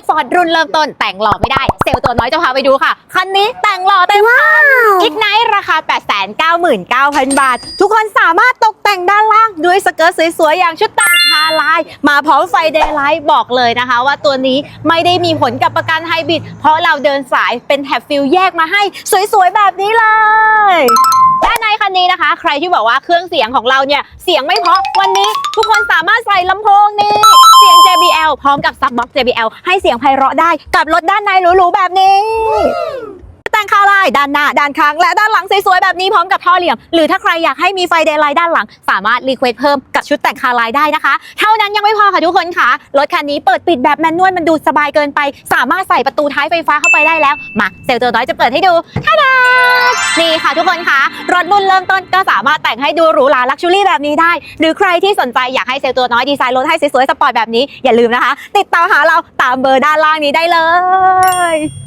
X Ford รุ่นเริ่มต้นแต่งหล่อไม่ได้ เซลล์ตัวน้อยจะพาไปดูค่ะ คันนี้แต่งหล่อเต็มคันอีกไนท์ราคา 899,000 บาท ทุกคนสามารถตกแต่งด้านล่างด้วยสเกิร์ตสวยๆ อย่างชุดแต่งคาลาย มาพร้อมไฟเดย์ไลท์บอกเลยนะคะ ว่าตัวนี้ไม่ได้มีผลกับประกันไฮบริดเพราะเราเดินสายเป็นแท็บฟิลแยกมาให้สวยๆ แบบนี้เลยและในคันนี้นะคะ ใครที่บอกว่าเครื่องเสียงของเราเนี่ยเสียงไม่เพราะวันนี้ทุกคนสามารถใส่ลำโพงนี่เสียง JBL พร้อมกับซับบ็อก JBL ให้เสียงไพเราะได้กับรถด้านในหรูๆแบบนี้ ด้านหน้า ด้านข้าง และด้านหลังสวยๆแบบนี้พร้อมกับท่อเหลี่ยม หรือถ้าใครอยากให้มีไฟเดย์ไลท์ด้านหลัง สามารถรีเควสเพิ่มกับชุดแต่งคาไลายได้นะคะ เท่านั้นยังไม่พอค่ะทุกคนค่ะ รถคันนี้เปิดปิดแบบแมนนวลมันดูสบายเกินไป สามารถใส่ประตูท้ายไฟฟ้าเข้าไปได้แล้ว มาเซลล์ตัวน้อยจะเปิดให้ดูท่าดานี่ค่ะทุกคนค่ะ รถรุ่นเริ่มต้นก็สามารถแต่งให้ดูหรูหราลักชัวรี่แบบนี้ได้ หรือใครที่สนใจอยากให้เซลล์ตัวน้อยดีไซน์รถให้สวยๆสปอร์ตแบบนี้อย่าลืมนะคะ ติดต่อหาเราตามเบอร์ด้านล่างนี้ได้เลย